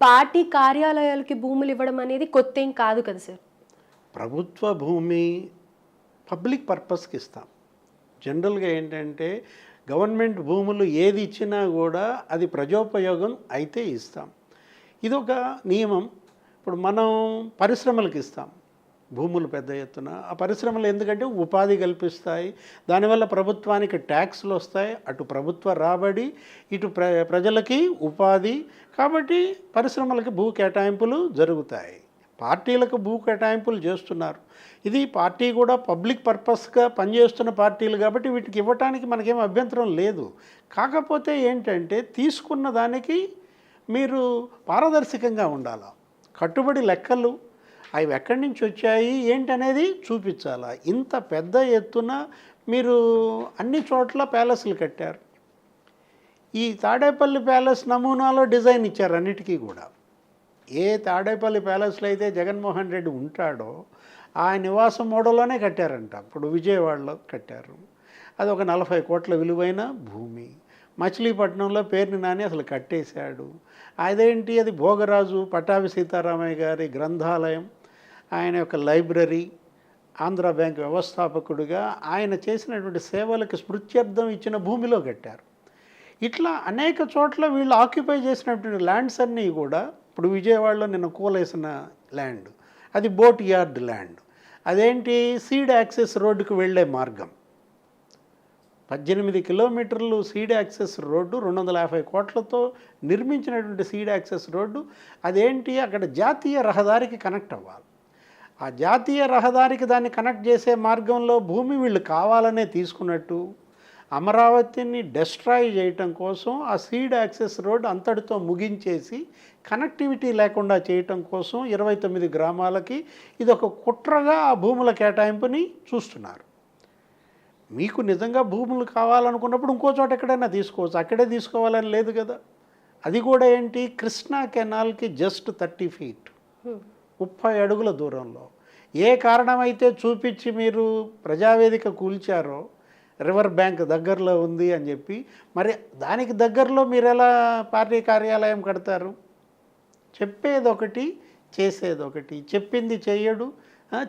Party కార్యాలయాలకి భూములు ఇవ్వడం అనేది కొత్త ఏం కాదు కదా సార్. ప్రభుత్వ భూమి పబ్లిక్ పర్పస్కి ఇస్తాం. జనరల్గా ఏంటంటే గవర్నమెంట్ భూములు ఏది ఇచ్చినా కూడా అది ప్రజోపయోగం అయితే ఇస్తాం. ఇది ఒక నియమం. ఇప్పుడు మనం పరిశ్రమలకు ఇస్తాం. భూములు పెద్ద ఎత్తున. ఆ పరిశ్రమలు ఎందుకంటే ఉపాధి కల్పిస్తాయి. దానివల్ల ప్రభుత్వానికి ట్యాక్స్లు వస్తాయి. అటు ప్రభుత్వ రాబడి ఇటు ప్ర ప్రజలకి ఉపాధి. కాబట్టి పరిశ్రమలకి భూ కేటాయింపులు జరుగుతాయి. పార్టీలకు భూ కేటాయింపులు చేస్తున్నారు. ఇది పార్టీ కూడా పబ్లిక్ పర్పస్గా పనిచేస్తున్న పార్టీలు కాబట్టి వీటికి ఇవ్వటానికి మనకేం అభ్యంతరం లేదు. కాకపోతే ఏంటంటే తీసుకున్న దానికి మీరు పారదర్శకంగా ఉండాలి. కట్టుబడి లెక్కలు అవి ఎక్కడి నుంచి వచ్చాయి? ఏంటనేది చూపించాలా? ఇంత పెద్ద ఎత్తున మీరు అన్ని చోట్ల ప్యాలెస్లు కట్టారు. ఈ తాడేపల్లి ప్యాలెస్ నమూనాలో డిజైన్ ఇచ్చారు అన్నిటికీ కూడా. ఏ తాడేపల్లి ప్యాలెస్లో అయితే జగన్మోహన్ రెడ్డి ఉంటాడో ఆ నివాసం మోడల్లోనే కట్టారంట. ఇప్పుడు విజయవాడలో కట్టారు. అది ఒక నలభై కోట్ల విలువైన భూమి. మచిలీపట్నంలో పేరుని నాని అసలు కట్టేశాడు. అదేంటి? అది భోగరాజు పట్టాభి సీతారామయ్య గారి గ్రంథాలయం. ఆయన యొక్క లైబ్రరీ ఆంధ్ర బ్యాంక్ వ్యవస్థాపకుడిగా ఆయన చేసినటువంటి సేవలకు స్మృత్యర్థం ఇచ్చిన భూమిలో కట్టారు. ఇట్లా అనేక చోట్ల వీళ్ళు ఆక్యుపై చేసినటువంటి ల్యాండ్స్ అన్నీ కూడా ఇప్పుడు విజయవాడలో నిన్న కూలేసిన ల్యాండ్ అది బోట్ యార్డ్ ల్యాండ్. అదేంటి? సీడ్ యాక్సెస్ రోడ్డుకు వెళ్ళే మార్గం. పద్దెనిమిది కిలోమీటర్లు సీడ్ యాక్సెస్ రోడ్డు రెండు వందల యాభై కోట్లతో నిర్మించినటువంటి సీడ్ యాక్సెస్ రోడ్డు అదేంటి? అక్కడ జాతీయ రహదారికి కనెక్ట్ అవ్వాలి. ఆ జాతీయ రహదారికి దాన్ని కనెక్ట్ చేసే మార్గంలో భూమి వీళ్ళు కావాలనే తీసుకున్నట్టు అమరావతిని డెస్ట్రాయ్ చేయటం కోసం ఆ సీడ్ యాక్సెస్ రోడ్ అంతటితో ముగించేసి కనెక్టివిటీ లేకుండా చేయటం కోసం ఇరవై తొమ్మిది గ్రామాలకి ఇది ఒక కుట్రగా ఆ భూముల కేటాయింపుని చూస్తున్నారు. మీకు నిజంగా భూములు కావాలనుకున్నప్పుడు ఇంకో చోట ఎక్కడైనా తీసుకోవచ్చు. అక్కడే తీసుకోవాలని లేదు కదా. అది కూడా ఏంటి? కృష్ణా కెనాల్కి జస్ట్ థర్టీ ఫీట్. ముప్పై అడుగుల దూరంలో. ఏ కారణమైతే చూపించి మీరు ప్రజావేదిక కూల్చారో రివర్ బ్యాంక్ దగ్గరలో ఉంది అని చెప్పి మరి దానికి దగ్గరలో మీరు ఎలా పార్టీ కార్యాలయం కడతారు? చెప్పేది ఒకటి చేసేది ఒకటి చెప్పింది చేయడు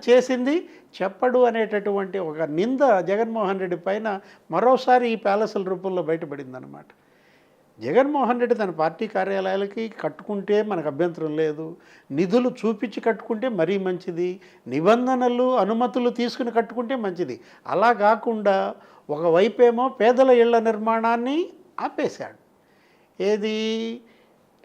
చేసింది చెప్పడు అనేటటువంటి ఒక నింద జగన్మోహన్ రెడ్డి పైన మరోసారి ఈ ప్యాలెస్ల రూపంలో బయటపడిందనమాట జగన్మోహన్ రెడ్డి తన పార్టీ కార్యాలయాలకి కట్టుకుంటే మనకు అభ్యంతరం లేదు. నిధులు చూపించి కట్టుకుంటే మరీ మంచిది. నిబంధనలు అనుమతులు తీసుకుని కట్టుకుంటే మంచిది. అలా కాకుండా ఒకవైపేమో పేదల ఇళ్ళ నిర్మాణాన్ని ఆపేశాడు. ఏది?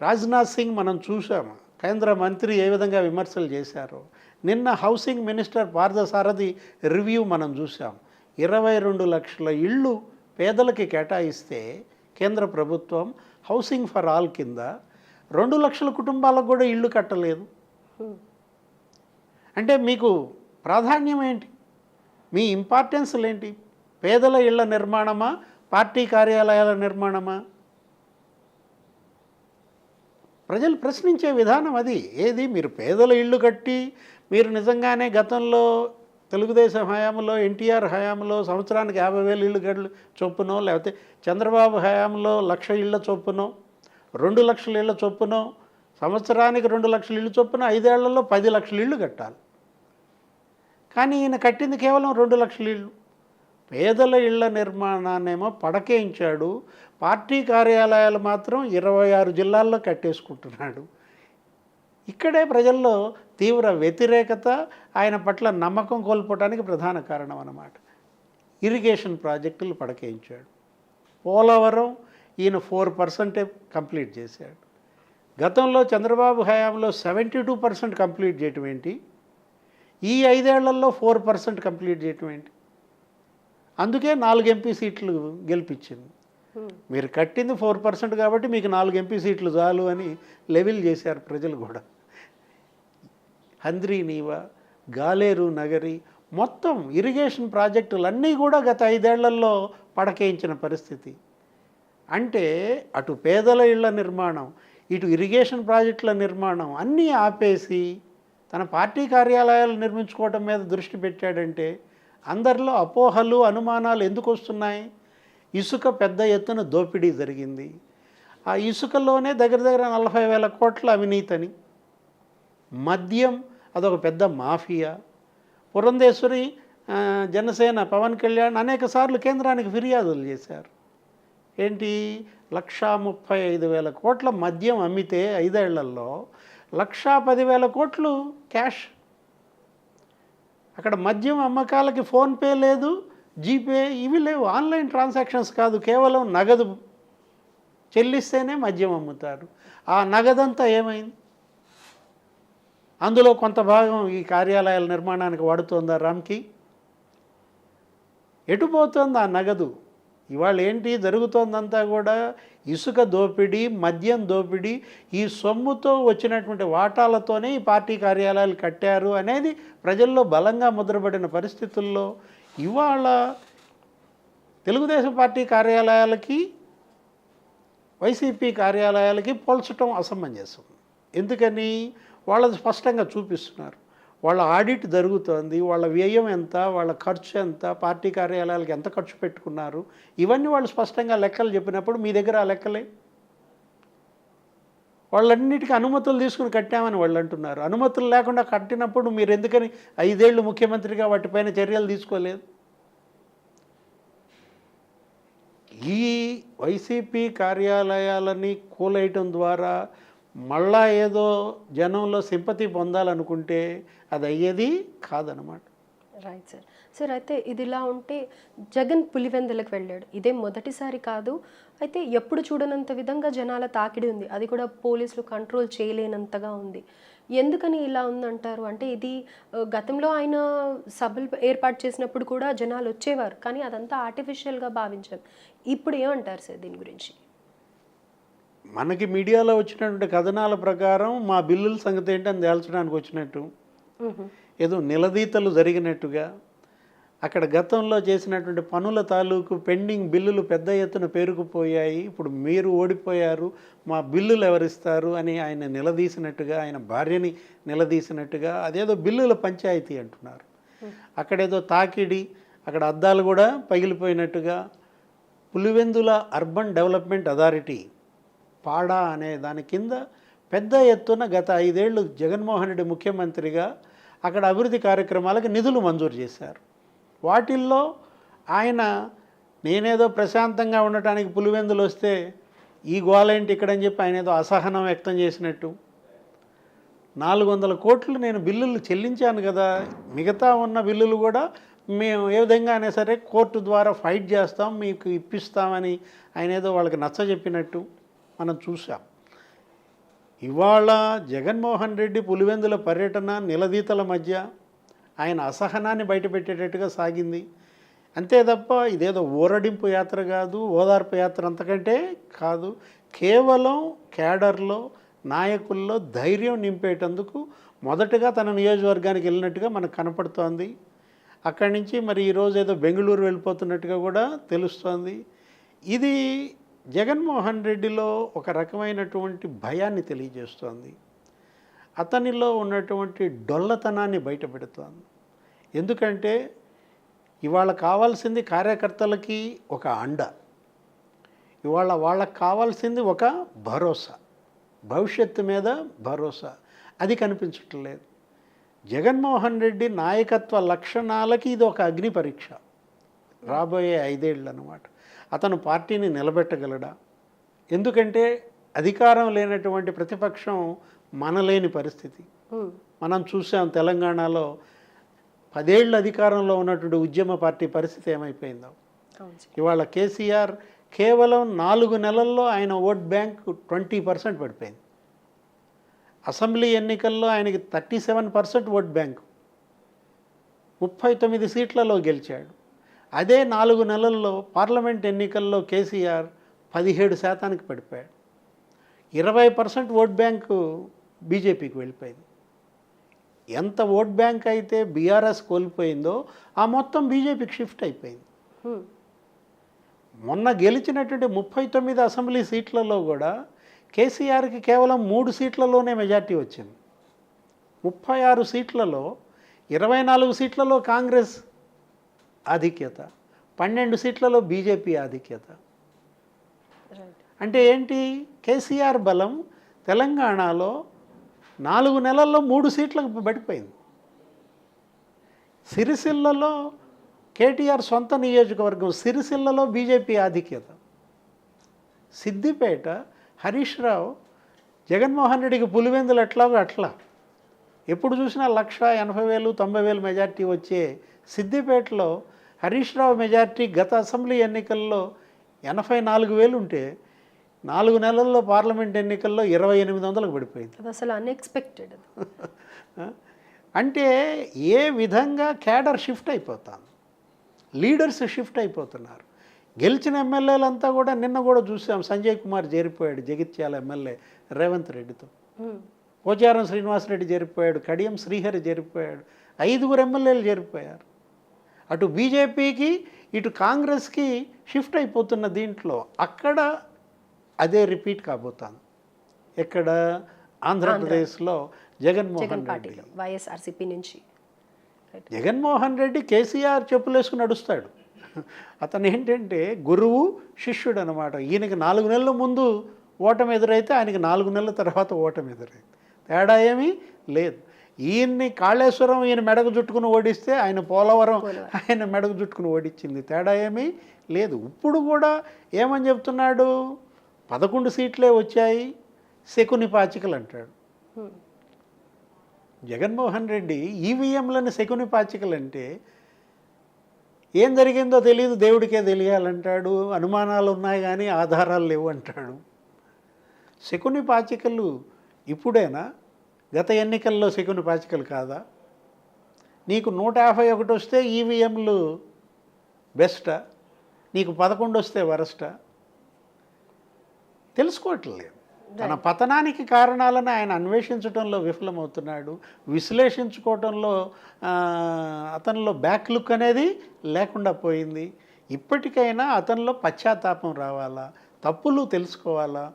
రాజ్నాథ్ సింగ్ మనం చూసాము కేంద్ర మంత్రి ఏ విధంగా విమర్శలు చేశారో. నిన్న హౌసింగ్ మినిస్టర్ పార్థసారథి రివ్యూ మనం చూసాం ఇరవై రెండు లక్షల ఇళ్ళు పేదలకి కేటాయిస్తే కేంద్ర ప్రభుత్వం హౌసింగ్ ఫర్ ఆల్ కింద రెండు లక్షల కుటుంబాలకు కూడా ఇళ్ళు కట్టలేదు. అంటే మీకు ప్రాధాన్యం ఏంటి? మీ ఇంపార్టెన్స్లు ఏంటి పేదల ఇళ్ళ నిర్మాణమా? పార్టీ కార్యాలయాల నిర్మాణమా? ప్రజలు ప్రశ్నించే విధానం అది. ఏది? మీరు పేదల ఇళ్ళు కట్టి మీరు నిజంగానే గతంలో తెలుగుదేశం హయాంలో ఎన్టీఆర్ హయాంలో సంవత్సరానికి యాభై వేలు ఇళ్ళు గడ్లు చొప్పునో లేకపోతే చంద్రబాబు హయాంలో లక్ష ఇళ్ళ చొప్పునో రెండు లక్షల ఇళ్ళ చొప్పునో సంవత్సరానికి రెండు లక్షల ఇళ్ళు చొప్పున ఐదేళ్ళలో పది లక్షల ఇళ్ళు కట్టాలి. కానీ ఈయన కట్టింది కేవలం రెండు లక్షల ఇళ్ళు. పేదల ఇళ్ళ నిర్మాణాన్నేమో పడకేయించాడు. పార్టీ కార్యాలయాలు మాత్రం ఇరవై ఆరు జిల్లాల్లో కట్టేసుకుంటున్నాడు. ఇక్కడే ప్రజల్లో తీవ్ర వ్యతిరేకత ఆయన పట్ల నమ్మకం కోల్పోవడానికి ప్రధాన కారణం అన్నమాట. ఇరిగేషన్ ప్రాజెక్టులు పడకేయించాడు. పోలవరం ఈయన ఫోర్ పర్సెంటే కంప్లీట్ చేశాడు. గతంలో చంద్రబాబు హయాంలో సెవెంటీ టూ పర్సెంట్ కంప్లీట్ చేయటం ఏంటి? ఈ ఐదేళ్ళలో ఫోర్ పర్సెంట్ కంప్లీట్ చేయటం ఏంటి? అందుకే నాలుగు ఎంపీ సీట్లు గెలిపించింది. మీరు కట్టింది ఫోర్ పర్సెంట్ కాబట్టి మీకు నాలుగు ఎంపీ సీట్లు చాలు అని లెవెల్ చేశారు ప్రజలు కూడా. హంద్రీనీవ గాలేరు నగరి మొత్తం ఇరిగేషన్ ప్రాజెక్టులన్నీ కూడా గత ఐదేళ్ళలో పడకేయించిన పరిస్థితి. అంటే అటు పేదల ఇళ్ళ నిర్మాణం ఇటు ఇరిగేషన్ ప్రాజెక్టుల నిర్మాణం అన్నీ ఆపేసి తన పార్టీ కార్యాలయాలు నిర్మించుకోవడం మీద దృష్టి పెట్టాడంటే అందరిలో అపోహలు అనుమానాలు ఎందుకు వస్తున్నాయి? ఇసుక పెద్ద ఎత్తున దోపిడీ జరిగింది. ఆ ఇసుకలోనే దగ్గర దగ్గర నలభై వేల కోట్ల అవినీతని. మద్యం అదొక పెద్ద మాఫియా. పురంధేశ్వరి జనసేన పవన్ కళ్యాణ్ అనేక సార్లు కేంద్రానికి ఫిర్యాదులు చేశారు. ఏంటి? లక్షా ముప్పై ఐదు వేల కోట్ల మద్యం అమ్మితే ఐదేళ్ళలో లక్షా పదివేల కోట్లు క్యాష్. అక్కడ మద్యం అమ్మకాలకి ఫోన్పే లేదు జీపే ఇవి లేవు. ఆన్లైన్ ట్రాన్సాక్షన్స్ కాదు కేవలం నగదు చెల్లిస్తేనే మద్యం అమ్ముతారు. ఆ నగదంతా ఏమైంది? అందులో కొంత భాగం ఈ కార్యాలయాల నిర్మాణానికి వాడుతోందా రామ్కి? ఎటుపోతుంది ఆ నగదు? ఇవాళ ఏంటి? జరుగుతోందంతా కూడా ఇసుక దోపిడీ మద్యం దోపిడీ ఈ సొమ్ముతో వచ్చినటువంటి వాటాలతోనే ఈ పార్టీ కార్యాలయాలు కట్టారు అనేది ప్రజల్లో బలంగా ముద్రపడిన పరిస్థితుల్లో ఇవాళ తెలుగుదేశం పార్టీ కార్యాలయాలకి వైసీపీ కార్యాలయాలకి పోల్చడం అసమంజసం. ఎందుకని? వాళ్ళది స్పష్టంగా చూపిస్తున్నారు. వాళ్ళ ఆడిట్ జరుగుతోంది వాళ్ళ వ్యయం ఎంత వాళ్ళ ఖర్చు ఎంత పార్టీ కార్యాలయాలకు ఎంత ఖర్చు పెట్టుకున్నారు ఇవన్నీ వాళ్ళు స్పష్టంగా లెక్కలు చెప్పినప్పుడు మీ దగ్గర ఆ లెక్కలే? వాళ్ళన్నిటికీ అనుమతులు తీసుకుని కట్టామని వాళ్ళు అంటున్నారు. అనుమతులు లేకుండా కట్టినప్పుడు మీరు ఎందుకని ఐదేళ్ళు ముఖ్యమంత్రిగా వాటిపైన చర్యలు తీసుకోలేదు? ఈ వైసీపీ కార్యాలయాలని కూలేయటం ద్వారా మళ్ళా ఏదో జనంలో సింపతి పొందాలనుకుంటే అది అయ్యేది కాదనమాట రైట్ సార్ సార్ అయితే ఇది ఇలా ఉంటే జగన్ పులివెందులకు వెళ్ళాడు. ఇదే మొదటిసారి కాదు అయితే ఎప్పుడు చూడనంత విధంగా జనాల తాకిడి ఉంది. అది కూడా పోలీసులు కంట్రోల్ చేయలేనంతగా ఉంది. ఎందుకని ఇలా ఉందంటారు? అంటే ఇది గతంలో ఆయన సభలు ఏర్పాటు చేసినప్పుడు కూడా జనాలు వచ్చేవారు కానీ అదంతా ఆర్టిఫిషియల్గా భావించాం ఇప్పుడు ఏమంటారు సార్ దీని గురించి? మనకి మీడియాలో వచ్చినటువంటి కథనాల ప్రకారం మా బిల్లుల సంగతి ఏంటని తేల్చడానికి వచ్చినట్టు. ఏదో నిలదీతలు జరిగినట్టుగా అక్కడ గతంలో చేసినటువంటి పనుల తాలూకు పెండింగ్ బిల్లులు పెద్ద ఎత్తున పేరుకుపోయాయి. ఇప్పుడు మీరు ఓడిపోయారు మా బిల్లులు ఎవరిస్తారు అని ఆయన నిలదీసినట్టుగా ఆయన భార్యని నిలదీసినట్టుగా అదేదో బిల్లుల పంచాయతీ అంటున్నారు. అక్కడేదో తాకిడి అక్కడ అద్దాలు కూడా పగిలిపోయినట్టుగా Pulivendula urban development authority PADA అనే దాని కింద పెద్ద ఎత్తున గత ఐదేళ్ళు జగన్మోహన్ రెడ్డి ముఖ్యమంత్రిగా అక్కడ అభివృద్ధి కార్యక్రమాలకు నిధులు మంజూరు చేశారు. వాటిల్లో ఆయన నేనేదో ప్రశాంతంగా ఉండటానికి పులివెందులు వస్తే ఈ గోలేంటి ఇక్కడని చెప్పి ఆయన ఏదో అసహనం వ్యక్తం చేసినట్టు. నాలుగు వందల కోట్లు నేను బిల్లులు చెల్లించాను కదా మిగతా ఉన్న బిల్లులు కూడా మేము ఏ విధంగా అయినా సరే కోర్టు ద్వారా ఫైట్ చేస్తాం మీకు ఇప్పిస్తామని ఆయన ఏదో వాళ్ళకి నచ్చ చెప్పినట్టు మనం చూసాం ఇవాళ జగన్మోహన్ రెడ్డి పులివెందుల పర్యటన నిలదీతల మధ్య ఆయన అసహనాన్ని బయటపెట్టేటట్టుగా సాగింది. అంతే తప్ప ఇదేదో ఊరడింపు యాత్ర కాదు ఓదార్పు యాత్ర అంతకంటే కాదు కేవలం క్యాడర్లో నాయకుల్లో ధైర్యం నింపేటందుకు మొదటగా తన నియోజకవర్గానికి వెళ్ళినట్టుగా మనకు కనపడుతోంది. అక్కడి నుంచి మరి ఈరోజు ఏదో బెంగళూరు వెళ్ళిపోతున్నట్టుగా కూడా తెలుస్తోంది. ఇది జగన్మోహన్ రెడ్డిలో ఒక రకమైనటువంటి భయాన్ని తెలియజేస్తోంది. అతనిలో ఉన్నటువంటి డొల్లతనాన్ని బయటపెడుతోంది. ఎందుకంటే ఇవాళ కావాల్సింది కార్యకర్తలకి ఒక అండ. ఇవాళ వాళ్ళకి కావాల్సింది ఒక భరోసా. భవిష్యత్తు మీద భరోసా. అది కనిపించట్లేదు. జగన్మోహన్ రెడ్డి నాయకత్వ లక్షణాలకి ఇది ఒక అగ్ని పరీక్ష. రాబోయే ఐదేళ్ళు అన్నమాట అతను పార్టీని నిలబెట్టగలడా? ఎందుకంటే అధికారం లేనటువంటి ప్రతిపక్షం మనలేని పరిస్థితి. మనం చూసాం తెలంగాణలో పదేళ్ళు అధికారంలో ఉన్నటువంటి ఉద్యమ పార్టీ పరిస్థితి ఏమైపోయిందో. ఇవాళ కేసీఆర్ కేవలం నాలుగు నెలల్లో ఆయన ఓట్ బ్యాంక్ ట్వంటీ పర్సెంట్ పడిపోయింది. అసెంబ్లీ ఎన్నికల్లో ఆయనకి thirty seven percent vote bank. ముప్పై తొమ్మిది సీట్లలో గెలిచాడు. అదే నాలుగు నెలల్లో పార్లమెంట్ ఎన్నికల్లో కేసీఆర్ పదిహేడు శాతానికి పడిపోయాడు. ఇరవై పర్సెంట్ ఓట్ బ్యాంకు బీజేపీకి వెళ్ళిపోయింది. ఎంత ఓట్ బ్యాంక్ అయితే బీఆర్ఎస్ కోల్పోయిందో ఆ మొత్తం బీజేపీకి షిఫ్ట్ అయిపోయింది. మొన్న గెలిచినటువంటి ముప్పై తొమ్మిది అసెంబ్లీ సీట్లలో కూడా కేసీఆర్కి కేవలం మూడు సీట్లలోనే మెజార్టీ వచ్చింది. ముప్పై ఆరు సీట్లలో ఇరవై నాలుగు సీట్లలో కాంగ్రెస్ ఆధిక్యత. పన్నెండు సీట్లలో బీజేపీ ఆధిక్యత. అంటే ఏంటి? కేసీఆర్ బలం తెలంగాణలో నాలుగు నెలల్లో మూడు సీట్లకు పడిపోయింది సిరిసిల్లలో కేటీఆర్ సొంత నియోజకవర్గం సిరిసిల్లలో బీజేపీ ఆధిక్యత. సిద్దిపేట హరీష్ రావు జగన్మోహన్ రెడ్డికి పులివెందులు ఎట్లాగో అట్లా. ఎప్పుడు చూసినా లక్ష ఎనభై వేలు తొంభై వేలు మెజార్టీ వచ్చే సిద్దిపేటలో హరీష్ రావు మెజార్టీ గత అసెంబ్లీ ఎన్నికల్లో ఎనభై నాలుగు వేలు ఉంటే నాలుగు నెలల్లో పార్లమెంట్ ఎన్నికల్లో ఇరవై ఎనిమిది వందలకు పడిపోయింది. అసలు అన్ఎక్స్పెక్టెడ్ అంటే ఏ విధంగా క్యాడర్ షిఫ్ట్ అయిపోతాను? లీడర్స్ షిఫ్ట్ అయిపోతున్నారు. గెలిచిన ఎమ్మెల్యేలంతా కూడా నిన్న కూడా చూసాం సంజయ్ కుమార్ చేరిపోయాడు జగిత్యాల ఎమ్మెల్యే రేవంత్ రెడ్డితో. పోచారం శ్రీనివాసరెడ్డి చేరిపోయాడు కడియం శ్రీహరి చేరిపోయాడు ఐదుగురు ఎమ్మెల్యేలు చేరిపోయారు. అటు బీజేపీకి ఇటు కాంగ్రెస్కి షిఫ్ట్ అయిపోతున్న దీంట్లో అక్కడ అదే రిపీట్ కాబోతాను ఎక్కడ? ఆంధ్రప్రదేశ్లో జగన్మోహన్ జగన్ రెడ్డి. వైఎస్ఆర్సీపీ నుంచి. జగన్మోహన్ రెడ్డి కేసీఆర్ చెప్పులేసుకుని నడుస్తాడు. అతను ఏంటంటే గురువు శిష్యుడు అనమాట ఈయనకి నాలుగు నెలల ముందు ఓటమి ఎదురైతే ఆయనకి నాలుగు నెలల తర్వాత ఓటమి ఎదురైంది. తేడా ఏమీ లేదు. ఈయన్ని కాళేశ్వరం ఈయన మెడకు చుట్టుకుని ఓడిస్తే ఆయన పోలవరం ఆయన మెడకు చుట్టుకుని ఓడించింది. తేడా ఏమీ లేదు. ఇప్పుడు కూడా ఏమని చెప్తున్నాడు? పదకొండు సీట్లే వచ్చాయి శకుని పాచికలు అంటాడు. జగన్మోహన్ రెడ్డి ఈవీఎంలను శకుని పాచికలు అంటే ఏం జరిగిందో తెలియదు దేవుడికే తెలియాలంటాడు అనుమానాలు ఉన్నాయి కానీ ఆధారాలు లేవు అంటాడు. శకుని పాచికలు ఇప్పుడేనా? గత ఎన్నికల్లో శకుని పాచికలు కాదా? నీకు నూట యాభై ఒకటి వస్తే ఈవీఎంలు బెస్టా నీకు పదకొండు వస్తే వరస్టా. తెలుసుకోవట్లేదు. తన పతనానికి కారణాలను ఆయన అన్వేషించడంలో విఫలమవుతున్నాడు. విశ్లేషించుకోవటంలో అతనిలో బ్యాక్ లుక్ అనేది లేకుండా పోయింది. ఇప్పటికైనా అతనిలో పశ్చాత్తాపం రావాలా? తప్పులు తెలుసుకోవాలా?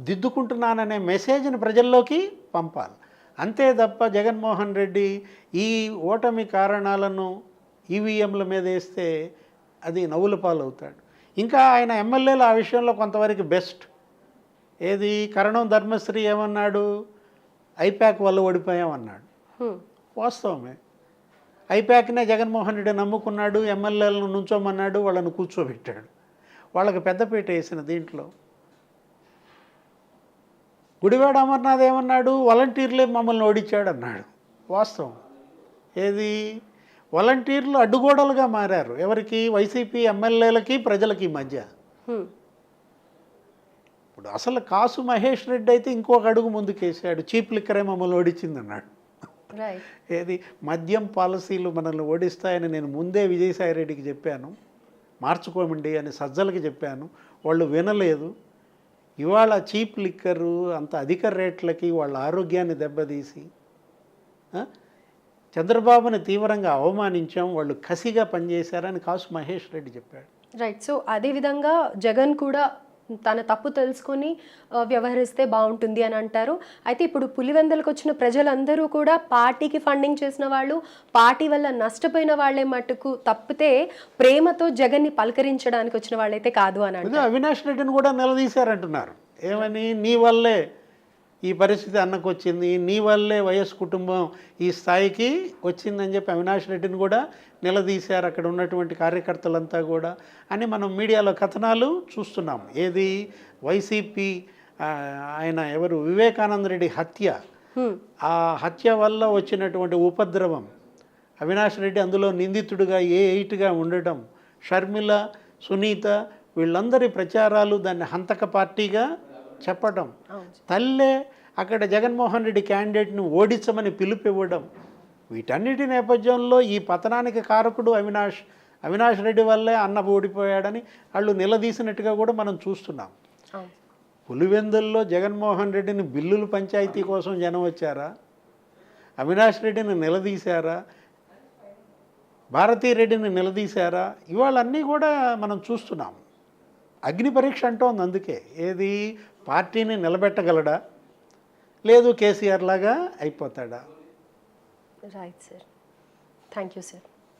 దిద్దుకుంటున్నాననే మెసేజ్ని ప్రజల్లోకి పంపాలి. అంతే తప్ప జగన్మోహన్ రెడ్డి ఈ ఓటమి కారణాలను ఈవీఎంల మీద వేస్తే అది నవ్వుల పాలవుతాడు. ఇంకా ఆయన ఎమ్మెల్యేలు ఆ విషయంలో కొంతవరకు బెస్ట్. ఏది? కరణం ధర్మశ్రీ ఏమన్నాడు? ఐప్యాక్ వల్ల ఓడిపోయామన్నాడు. వాస్తవమే. ఐప్యాక్నే జగన్మోహన్ రెడ్డి నమ్ముకున్నాడు ఎమ్మెల్యేలను నుంచోమన్నాడు వాళ్ళను కూర్చోబెట్టాడు. వాళ్ళకి పెద్దపీట వేసిన దీంట్లో గుడివాడ అమర్నాథ్ ఏమన్నాడు? వాలంటీర్లే మమ్మల్ని ఓడించాడు అన్నాడు వాస్తవం. ఏది? వాలంటీర్లు అడ్డుగోడలుగా మారారు. ఎవరికి? వైసీపీ ఎమ్మెల్యేలకి ప్రజలకి మధ్య. ఇప్పుడు అసలు కాసు మహేష్ రెడ్డి అయితే ఇంకొక అడుగు ముందుకేసాడు. చీప్ లిక్కరే మమ్మల్ని ఓడించింది అన్నాడు ఏది? మద్యం పాలసీలు మనల్ని ఓడిస్తాయని నేను ముందే విజయసాయి రెడ్డికి చెప్పాను. మార్చుకోమండి అని సజ్జలకి చెప్పాను. వాళ్ళు వినలేదు. ఇవాళ చీప్ లిక్కరు అంత అధిక రేట్లకి వాళ్ళ ఆరోగ్యాన్ని దెబ్బతీసి చంద్రబాబుని తీవ్రంగా అవమానించాం వాళ్ళు కసిగా పనిచేశారని కాసు మహేష్ రెడ్డి చెప్పాడు. రైట్ సో అదే విధంగా జగన్ కూడా తన తప్పు తెలుసుకొని వ్యవహరిస్తే బాగుంటుంది అని అంటారు. అయితే ఇప్పుడు పులివెందలకు వచ్చిన ప్రజలందరూ కూడా పార్టీకి ఫండింగ్ చేసిన వాళ్ళు పార్టీ వల్ల నష్టపోయిన వాళ్ళే మట్టుకు తప్పితే ప్రేమతో జగన్ని పలకరించడానికి వచ్చిన వాళ్ళైతే కాదు అని అవినాష్ రెడ్డిని కూడా నిలదీశారంటున్నారు. ఏమని? నీ వల్లే. ఈ పరిస్థితి అన్నకు వచ్చింది నీ వల్లే వైఎస్ కుటుంబం ఈ స్థాయికి వచ్చిందని చెప్పి అవినాష్ రెడ్డిని కూడా నిలదీశారు అక్కడ ఉన్నటువంటి కార్యకర్తలంతా కూడా అని మనం మీడియాలో కథనాలు చూస్తున్నాం. ఏది? వైసీపీ ఆయన ఎవరు? వివేకానంద రెడ్డి హత్య. ఆ హత్య వల్ల వచ్చినటువంటి ఉపద్రవం. అవినాష్ రెడ్డి అందులో నిందితుడిగా ఏ ఎయిట్గా ఉండటం. షర్మిల సునీత వీళ్ళందరి ప్రచారాలు దాన్ని హంతక పార్టీగా చెప్పటం అవును తల్లే అక్కడ జగన్మోహన్ రెడ్డి క్యాండిడేట్ను ఓడించమని పిలుపు ఇవ్వడం వీటన్నిటి నేపథ్యంలో ఈ పతనానికి కారకుడు అవినాష్ అవినాష్ రెడ్డి వల్లే అన్న ఓడిపోయాడని వాళ్ళు నిలదీసినట్టుగా కూడా మనం చూస్తున్నాం. పులివెందుల్లో జగన్మోహన్ రెడ్డిని బిల్లులు పంచాయతీ కోసం జనం వచ్చారా? అవినాష్ రెడ్డిని నిలదీశారా? భారతీ రెడ్డిని నిలదీశారా? ఇవాళ అన్నీ కూడా మనం చూస్తున్నాం. అగ్ని పరీక్ష అంటోంది అందుకే. ఏది? పార్టీని నిలబెట్టగలడా? లేదు కేసీఆర్ లాగా అయిపోతాడా? Right sir thank you sir